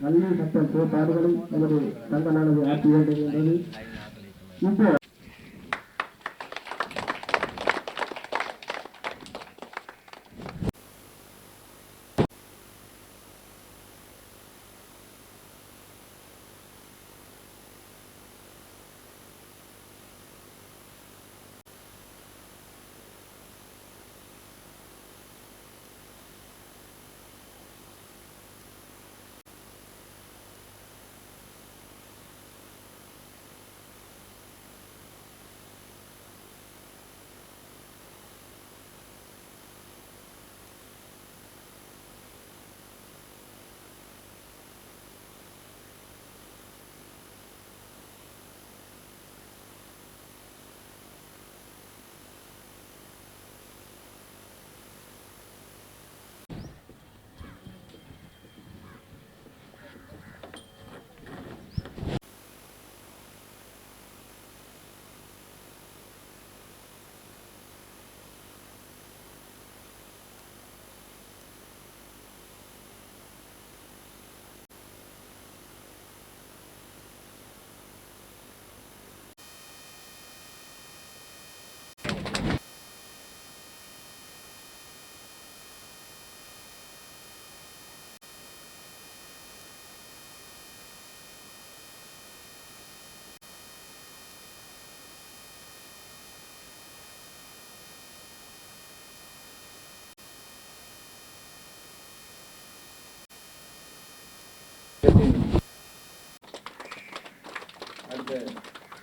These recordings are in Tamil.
கல்வி சட்ட செயற்பாடுகளை நமது சங்கமானது ஆற்றி வருகின்றது இப்போ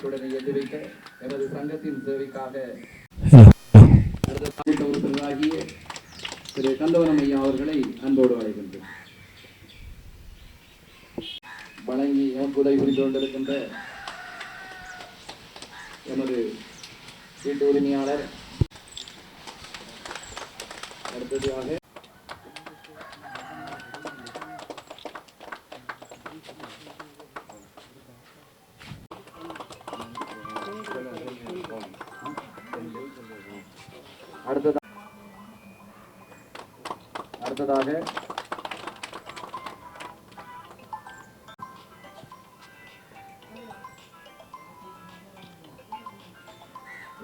தொடரை எதிர் வைக்க எமது சங்கத்தின் சேவைக்காக உறுப்பினராகிய திரு கந்தவனம் ஐயா அவர்களை அன்போடு அழைக்கின்றேன் வழங்கி எமக்கு புரிந்து கொண்டிருக்கின்ற எமது வீட்டு உரிமையாளர் அடுத்ததாக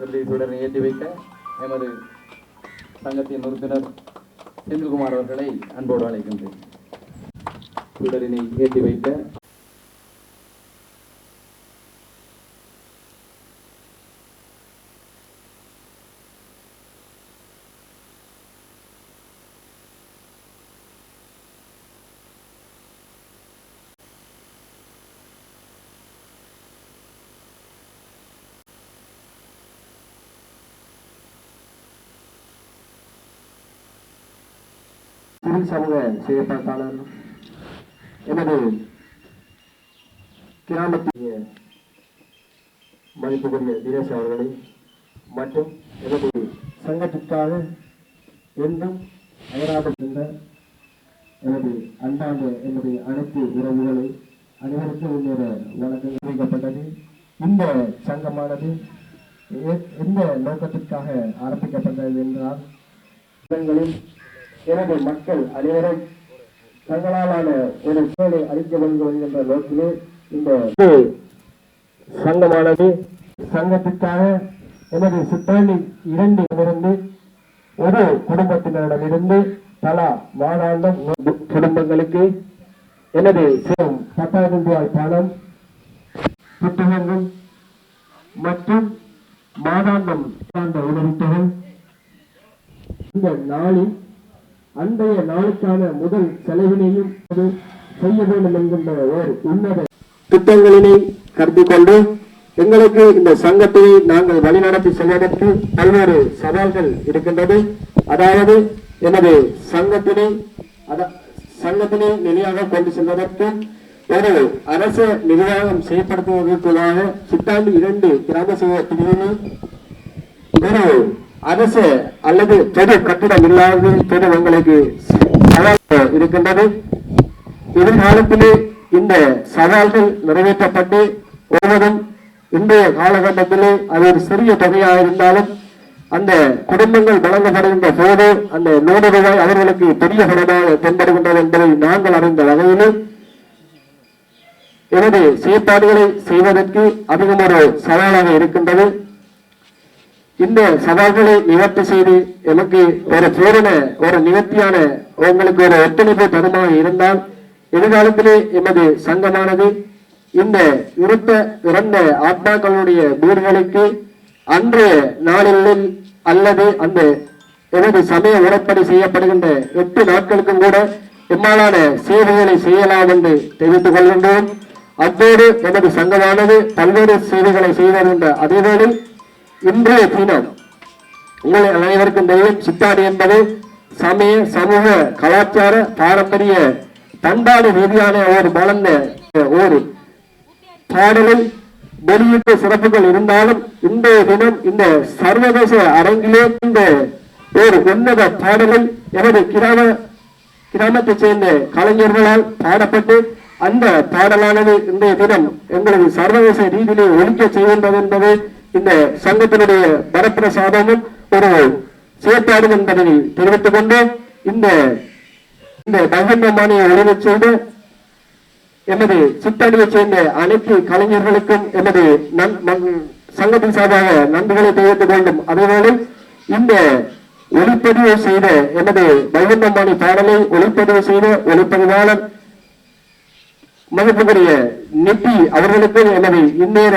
அடுத்ததாக ஏற்றி வைக்க? எமது சங்கத்தின் உறுப்பினர் செந்தில்குமார் அவர்களை அன்போடு அழைக்கின்றேன். சுடரினை ஏற்றி வைக்க சிவில் சமூக செயற்பாட்டாளர் எனது கிராமத்திய மதிப்புக்குரிய தினேஷ் அவர்களை மற்றும் எனது சங்கத்திற்காக என்றும் அயராதிருந்த எனது அன்பான என்னுடைய அனைத்து உறவுகளை அனைவருக்கும் இன்னொரு வணக்கம் அறிவிக்கப்பட்டது இந்த சங்கமானது எந்த நோக்கத்திற்காக ஆரம்பிக்கப்பட்டது என்றால் இடங்களில் எனது மக்கள் அனைவரும் தங்களாலான ஒரு சூழலை அளிக்க வேண்டும் என்ற நோக்கிலே இந்த சங்கமானது. சங்கத்திற்காக எனது சித்தாண்டி இரண்டிலிருந்து இருந்து ஒரு குடும்பத்தினரிடமிருந்து தலா மாதாந்தம் குடும்பங்களுக்கு எனது சிறும் பத்தாயிரம் ரூபாய் பணம் புத்தகங்கள் மற்றும் மாதாந்தம் சார்ந்த உதவித்தொகை. இந்த நாளில் அன்றைய நாளுக்கான முதல் செலவினையும் செய்ய வேண்டும் என்கின்ற ஒரு உன்னத திட்டங்களினை கருத்தில் கொண்டு எங்களுக்கு இந்த சங்கத்தை நாங்கள் வழிநடத்தி செல்வதற்கு பல்வேறு சவால்கள் இருக்கின்றது. அதாவது எனது சங்கத்தினை அத- சங்கத்தினை நிலையாக கொண்டு செல்வதற்கு ஒரு அரச நிர்வாகம் செயல்படுத்துவதற்குள்ளாக சித்தாண்டு இரண்டு கிராம சேவை பிரிவினை ஒரு அரசு அல்லது பொது கட்டிடம் இல்லாத பொது உங்களுக்கு இருக்கின்றது. எதிர்காலத்திலே இந்த சவால்கள் நிறைவேற்றப்பட்டு வருவதும் இன்றைய காலகட்டத்திலே அது ஒரு சிறிய தொகையாக இருந்தாலும் அந்த குடும்பங்கள் வழங்கப்படுகின்ற போது அந்த நூறு ரூபாய் அவர்களுக்கு பெரிய பணமாக தென்படுகின்றது என்பதை நாங்கள் அறிந்த வகையிலே எனது செயற்பாடுகளை செய்வதற்கு அதிகம் ஒரு சவாலாக இருக்கின்றது. இந்த சவால்களை நிவர்த்தி செய்து எமக்கு ஒரு பூரண ஒரு நிவர்த்தியான உங்களுக்கு ஒரு ஒத்துழைப்பு தருமாக இருந்தால் எதிர்காலத்திலே எமது சங்கமானது இந்த இருத்த இறந்த ஆத்மாக்களுடைய வீடுகளுக்கு அன்றைய நாளில் அல்லது அந்த எனது சமய உடற்படி செய்யப்படுகின்ற எட்டு நாட்களுக்கும் கூட எம்மாலான சேவைகளை செய்யலாம் என்று தெரிவித்துக் கொள்கின்றோம். அத்தோடு எனது சங்கமானது பல்வேறு சேவைகளை செய்து வருகின்ற அதேவேளை இன்றைய தினம் உங்கள் அனைவருக்கும் தெரியும் சித்தாடி என்பது சமய சமூக கலாச்சார பாரம்பரிய பண்பாடு ரீதியான ஒரு வளர்ந்த ஒரு பாடலில் வெளியீட்டு சிறப்புகள் இருந்தாலும் இன்றைய தினம் இந்த சர்வதேச அரங்கிலே இந்த ஒரு உன்னத பாடலில் எனது கிராம கிராமத்தைச் சேர்ந்த கலைஞர்களால் பாடப்பட்டு அந்த பாடலானது இன்றைய தினம் எங்களது சர்வதேச ரீதியிலே ஒழிக்க செய்கின்றது என்பது இந்த சங்கத்தினுடைய வரப்பிரசாதமும் ஒரு செயற்பாடு என்பதை தெரிவித்துக் கொண்டு இந்த இந்த பகிர்ந்தமானியை ஒளிரச் செய்து எமது சித்தடியைச் சேர்ந்த அனைத்து கலைஞர்களுக்கும் எமது நன்- சங்கத்தின் சார்பாக நன்றிகளை தெரிவித்துக் கொண்டும் அதேவேளை இந்த ஒளிப்பதிவு செய்த எமது பகிர்ந்தமானி பாடலை ஒளிப்பதிவு செய்த ஒளிப்பதிவாளர் மதிப்புக்குரிய நெட்டி அவர்களுக்கு எனது இந்நேர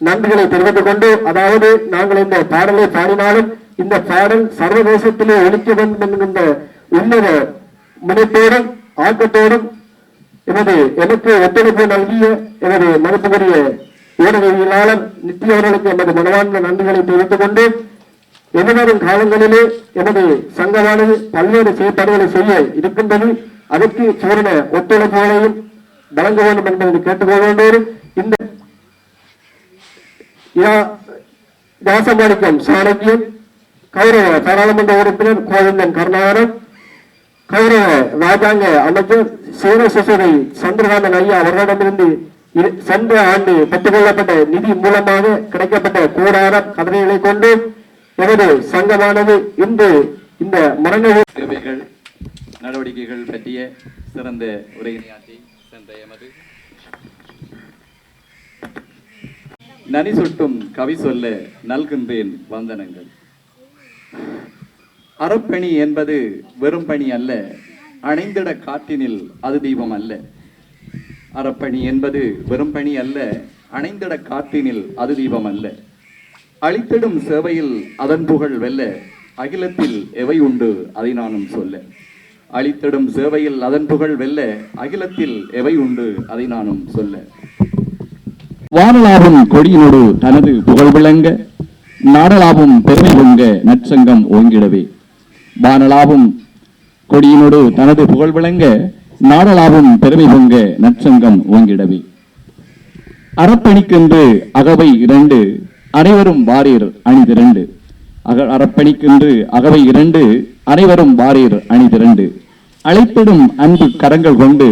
நன்றிகளை தெரிவித்துக் கொண்டு அதாவது நாங்கள் இந்த பாடலை பாடினாலும் இந்த பாடல் சர்வதேசத்திலே ஒழிக்க வேண்டும் என்கின்ற உன்னத முனைப்போடும் ஆக்கத்தோடும் எனது எனக்கு ஒத்துழைப்பு நல்கிய எனது மதிப்புக்குரிய ஊடகவியலாளர் நித்திய அவர்களுக்கு எமது மனவார்ந்த நன்றிகளை தெரிவித்துக் கொண்டு எதிர்வரும் காலங்களிலே எனது சங்கமானது பல்வேறு செயற்பாடுகளை செய்ய இருக்கின்றது. அதற்கு சூரண ஒத்துழைப்புகளையும் வழங்க வேண்டும் என்பதை கேட்டுக்கொள்கின்றோம். இந்த யா- தாசமாணிக்கம் சாணக்கியன் கௌரவ பாராளுமன்ற உறுப்பினர் கோவிந்தன் கருணாகரன் கௌரவ ராஜாங்க அமைச்சர் சேரசிசுரை சந்திரகாந்தன் ஐயா அவர்களிடமிருந்து இரு- சென்ற ஆண்டு பெற்றுக்கொள்ளப்பட்ட நிதி மூலமாக கிடைக்கப்பட்ட கூடாரம் கதனைகளை கொண்டு எனது சங்கமானது இன்று இந்த மரணிகள் நடவடிக்கைகள் பற்றிய சிறந்த உரையினையாற்றி சென்ற எமது நனி சுட்டும் கவி சொல்ல நல்கின்றேன் வந்தனங்கள். அறப்பணி என்பது வெறும் பணி அல்ல அணைந்திட காற்றினில் அது தீபம் அல்ல. அறப்பணி என்பது வெறும் பணி அல்ல அணைந்திட காற்றினில் அது தீபம் அல்ல. அழித்திடும் சேவையில் அதன் புகழ் வெல்ல அகிலத்தில் எவை உண்டு அதை நானும் சொல்ல. அழித்திடும் சேவையில் அதன் புகழ் வெல்ல அகிலத்தில் எவை உண்டு அதை நானும் சொல்ல. வானலாவும் கொடியினோடு தனது புகழ் விளங்க நாடலாவும் பெருமை பொங்க நற்சங்கம் ஓங்கிடவே. வானலாவும் கொடியினோடு தனது புகழ் விளங்க நாடலாவும் பெருமை பொங்க நற்சங்கம் ஓங்கிடவே. அறப்பணிக்கென்று அகவை இரண்டு அனைவரும் வாரீர் அணி திரண்டு அக அறப்பணிக்கென்று அகவை இரண்டு அனைவரும் வாரீர் அணி திரண்டு அழைத்திடும் அன்பு கரங்கள் கொண்டு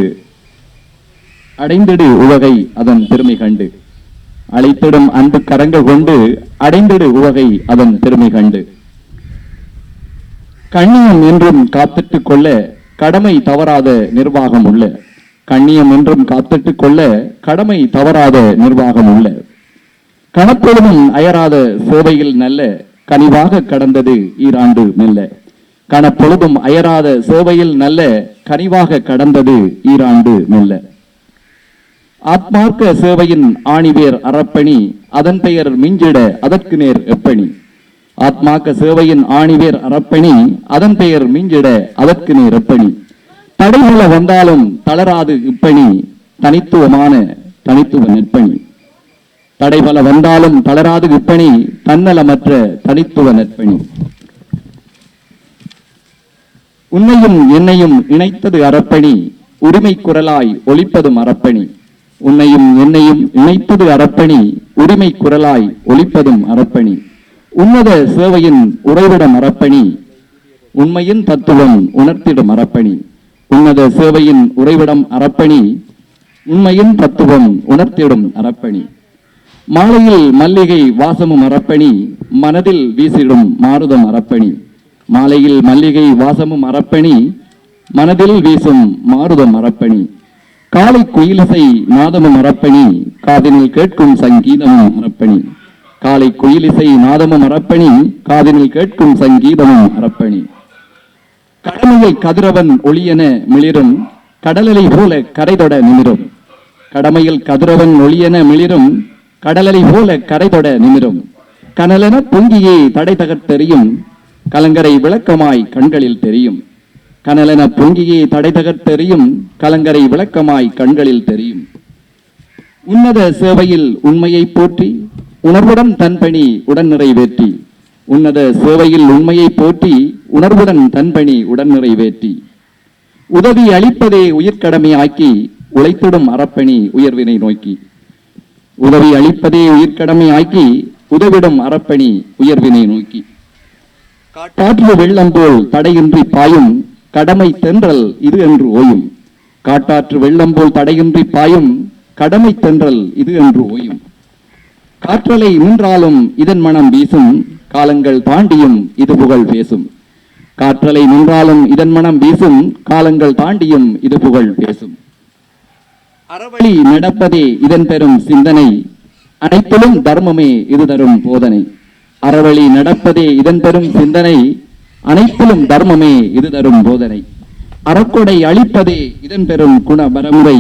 அடைந்திடு உவகை அதன் பெருமை கண்டு. அழைத்திடும் அன்பு கரங்க கொண்டு அடைந்திடு உவகை அதன் பெருமை கண்டு. கண்ணியம் என்றும் காத்துட்டு கொள்ள கடமை தவறாத நிர்வாகம் உள்ள. கண்ணியம் என்றும் காத்திட்டுக் கொள்ள கடமை தவறாத நிர்வாகம் உள்ள. கணப்பொழுதும் அயராத சேவையில் நல்ல கனிவாக கடந்தது ஈராண்டு மெல்ல. கணப்பொழுதும் அயராத சேவையில் நல்ல கனிவாக கடந்தது ஈராண்டு மெல்ல. ஆத்மார்க்க சேவையின் ஆணிவேர் அறப்பணி அதன் பெயர் மிஞ்சிட அதற்கு நேர் எப்பணி. ஆத்மாக்க சேவையின் ஆணிவேர் அறப்பணி அதன் பெயர் மிஞ்சிட அதற்கு நேர் எப்பணி. தடைபல வந்தாலும் தளராது இப்பணி தனித்துவமான தனித்துவ நெற்பணி. தடைபல வந்தாலும் தளராது இப்பணி தன்னலமற்ற தனித்துவ நெற்பணி. உன்னையும் என்னையும் இணைத்தது அறப்பணி உரிமை குரலாய் ஒழிப்பதும் அறப்பணி. உன்னையும் என்னையும் இணைத்தது அறப்பணி உரிமை குரலாய் ஒழிப்பதும் அறப்பணி உன்னத சேவையின் உறைவிடம் அறப்பணி உண்மையின் தத்துவம் உணர்த்திடும் அறப்பணி உன்னத சேவையின் உறைவிடம் அறப்பணி உண்மையின் தத்துவம் உணர்த்திடும் அறப்பணி மாலையில் மல்லிகை வாசமும் அறப்பணி மனதில் வீசிடும் மாறுதம் அறப்பணி மாலையில் மல்லிகை வாசமும் அறப்பணி மனதில் வீசும் மாறுதம் அறப்பணி காலை குயிலிசை நாதமும் மரப்பணி காதினில் கேட்கும் சங்கீதமும் மரப்பணி காலை குயிலிசை நாதமும் மரப்பணி காதினில் கேட்கும் சங்கீதமும் மரப்பணி கடமையில் கதிரவன் ஒளியென மிளிரும் கடலலை போல கரைதொட நிமிரும். கடமையில் கதிரவன் ஒளியென மிளிரும் கடலலை போல கரைதொட நிமிரும். கனலென பொங்கியே தடை தகர்த்தெறியும் கலங்கரை விளக்கமாய் கண்களில் தெரியும். கனலென பொங்கியே தடை தகர்த்தெறியும் கலங்கரை விளக்கமாய் கண்களில் தெரியும். உன்னத சேவையில் உண்மையை போற்றி உணர்வுடன் தன் பணி உடன் நிறைவேற்றி உன்னத சேவையில் உண்மையை போற்றி உணர்வுடன் தன் பணி உடன் நிறைவேற்றி உதவி அளிப்பதே உயிர்க்கடமையாக்கி உழைத்திடும் அறப்பணி உயர்வினை நோக்கி. உதவி அளிப்பதே உயிர்க்கடமை ஆக்கி உதவிடும் அறப்பணி உயர்வினை நோக்கி. காற்று வெள்ளம் போல் தடையின்றி பாயும் கடமை தென்றல் இது என்று ஓயும். காட்டாற்று வெள்ளம் போல் தடையின்றி பாயும் கடமை தென்றல் இது என்று ஓயும். காற்றலை நின்றாலும் இதன் மனம் வீசும் காலங்கள் தாண்டியும் இது புகழ் பேசும். காற்றலை நின்றாலும் இதன் மனம் வீசும் காலங்கள் தாண்டியும் இது புகழ் பேசும். அறவழி நடப்பதே இதன் பெரும் சிந்தனை அனைத்திலும் தர்மமே இது தரும் போதனை. அறவழி நடப்பதே இதன் பெரும் சிந்தனை அனைத்திலும் தர்மமே இது தரும் போதனை. அறக்கொடை அளிப்பதே இதன் பெரும் குண வரமுறை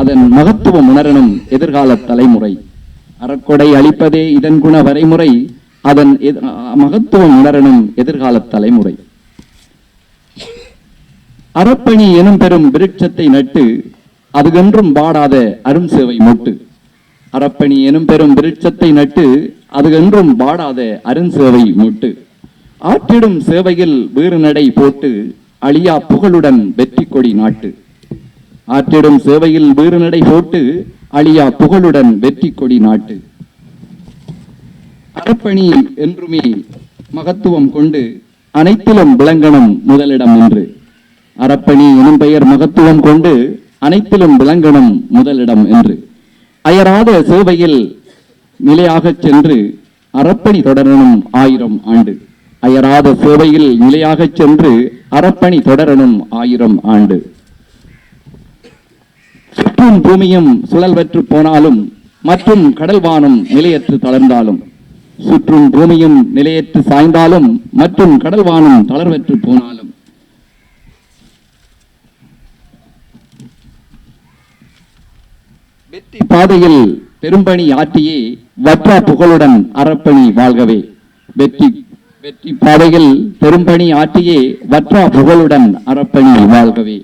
அதன் மகத்துவம் உணரணும் எதிர்கால தலைமுறை. அறக்கொடை அளிப்பதே இதன் குண வரைமுறை அதன் மகத்துவம் உணரணும் எதிர்கால தலைமுறை. அறப்பணி எனும் பெரும் விருட்சத்தை நட்டு அதுகென்றும் பாடாத அரும் சேவை மொட்டு. அறப்பணி எனும் பெரும் விருட்சத்தை நட்டு அதுகென்றும் அருண் அருஞ்சேவை மொட்டு. ஆற்றிடும் சேவையில் வீறு நடை போட்டு அழியா புகழுடன் வெற்றி கொடி நாட்டு. ஆற்றிடும் சேவையில் வீறு நடை போட்டு அழியா புகழுடன் வெற்றி கொடி நாட்டு. அறப்பணி என்றுமே மகத்துவம் கொண்டு அனைத்திலும் விளங்கணும் முதலிடம் என்று. அறப்பணி எனும் பெயர் மகத்துவம் கொண்டு அனைத்திலும் விளங்கணும் முதலிடம் என்று. அயராத சேவையில் நிலையாகச் சென்று அறப்பணி தொடரணும் ஆயிரம் ஆண்டு. அயராத சேவையில் நிலையாக சென்று அறப்பணி தொடரணும் ஆயிரம் ஆண்டு. சுற்றும் பூமியும் சுழல்வற்று போனாலும் மற்றும் கடல்வானும் நிலையற்று தளர்ந்தாலும் சுற்றும் பூமியும் நிலையற்று சாய்ந்தாலும் மற்றும் கடல்வானும் தளர்வற்று போனாலும். வெற்றி பாதையில் பெரும்பணி ஆற்றியே வற்றா புகழுடன் அறப்பணி வாழ்கவே. வெற்றி வெற்றி பாதையில் பெரும்பணி ஆற்றியே வற்றா புகழுடன் அறப்பணி வாழ்கவே.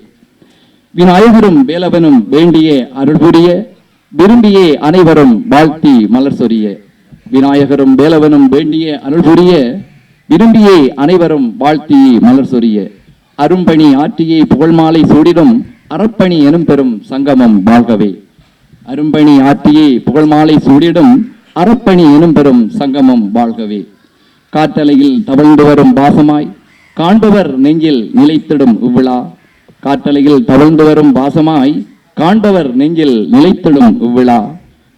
விநாயகரும் வேலவனும் வேண்டிய அருள்புரிய விரும்பியே அனைவரும் வாழ்த்தி மலர் சொரிய. விநாயகரும் வேலவனும் வேண்டிய அருள் புரிய விரும்பியே அனைவரும் வாழ்த்தி மலர் சொரிய. அரும்பணி ஆற்றியே புகழ்மாலை சூடிடும் அறப்பணி எனும் பெரும் சங்கமம் வாழ்கவே. அரும்பணி ஆற்றியே புகழ்மாலை சூடிடும் அறப்பணி எனும் பெரும் சங்கமம் வாழ்கவே. காற்றலையில் தவழ்ந்து வரும் பாசமாய் காண்பவர் நெஞ்சில் நிலைத்திடும் இவ்விழா. காற்றலையில் தவழ்ந்து வரும் பாசமாய் காண்பவர் நெஞ்சில் நிலைத்திடும் இவ்விழா.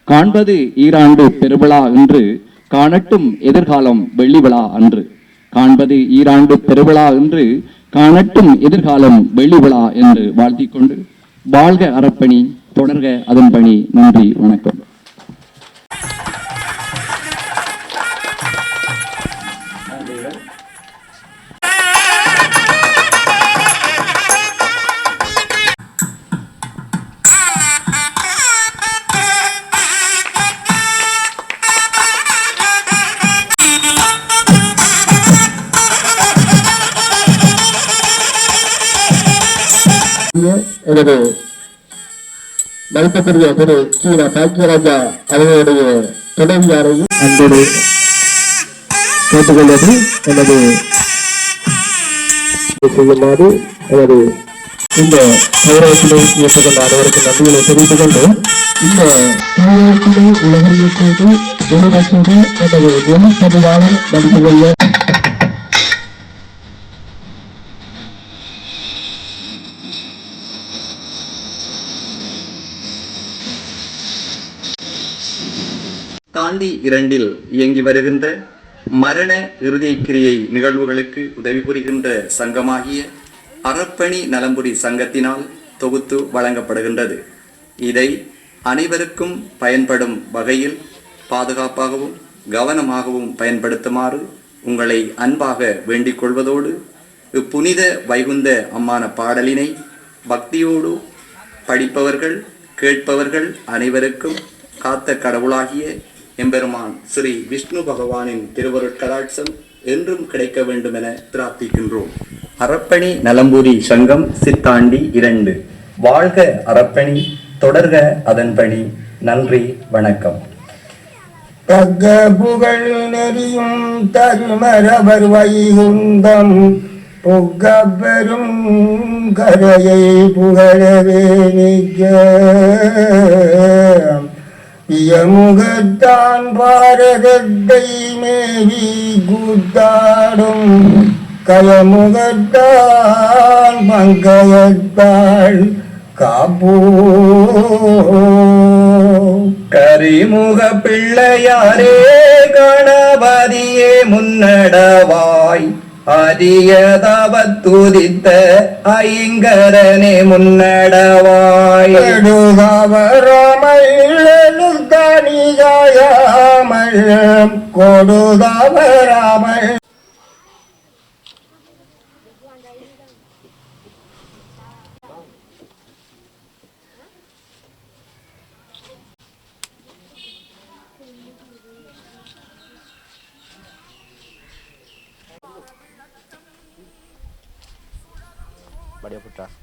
காண்பது ஈராண்டு பெருவிழா என்று காணட்டும் எதிர்காலம் வெள்ளி விழா அன்று. காண்பது ஈராண்டு பெருவிழா என்று காணட்டும் எதிர்காலம் வெள்ளி விழா என்று வாழ்த்திக் கொண்டு வாழ்க அறப்பணி தொடர்க அதன் பணி நன்றி வணக்கம். எனது மதிப்பத்திற்கு திரு கீழ பாக்கியராஜா அவர்களுடைய துணைவியாரையும் அன்போடு கேட்டுக்கொள்வது எனது செய்யுமாறு எனது இந்த கௌரவத்தினை ஏற்றுக்கொண்ட அனைவருக்கும் நன்றிகளை தெரிவித்துக் கொண்டு இந்த கௌரவத்தினை உலகியத்தோடு வெளிநடத்தோடு எனது பதிவாளர் நடித்து கொள்ள தாண்டி இரண்டில் இயங்கி வருகின்ற மரண இறுதி கிரியை நிகழ்வுகளுக்கு உதவி புரிகின்ற சங்கமாகிய அறப்பணி நலம்புரி சங்கத்தினால் தொகுத்து வழங்கப்படுகின்றது. இதை அனைவருக்கும் பயன்படும் வகையில் பாதுகாப்பாகவும் கவனமாகவும் பயன்படுத்துமாறு உங்களை அன்பாக வேண்டிக் கொள்வதோடு இப்புனித வைகுந்த அம்மான பாடலினை பக்தியோடு படிப்பவர்கள் கேட்பவர்கள் அனைவருக்கும் காத்த கடவுளாகிய எம்பெருமான் ஸ்ரீ விஷ்ணு பகவானின் திருவருட்கடாட்சம் என்றும் கிடைக்க வேண்டும் என பிரார்த்திக்கின்றோம். அறப்பணி நலம்பூரி சங்கம் சித்தாண்டி இரண்டு. வாழ்க அறப்பணி தொடர்க அதன் பணி நன்றி வணக்கம். தக்க புகழ் நெறியும் தருமரவர் வைகுந்தம். பொக்க பெரும் கரையை புகழவே நிற்க பியமுகத்தான் பாரதத்தை மேவி கூத்தாடும் கயமுகத்தான் பங்கயத்தாள் காப்போ. கரிமுக பிள்ளையாரே கணபதியே முன்னடவாய். அரியதவத்துதித்த ஐங்கரனே முன்னடவாய். கொடுதவராமல் தனியாயாமல் 也不知道。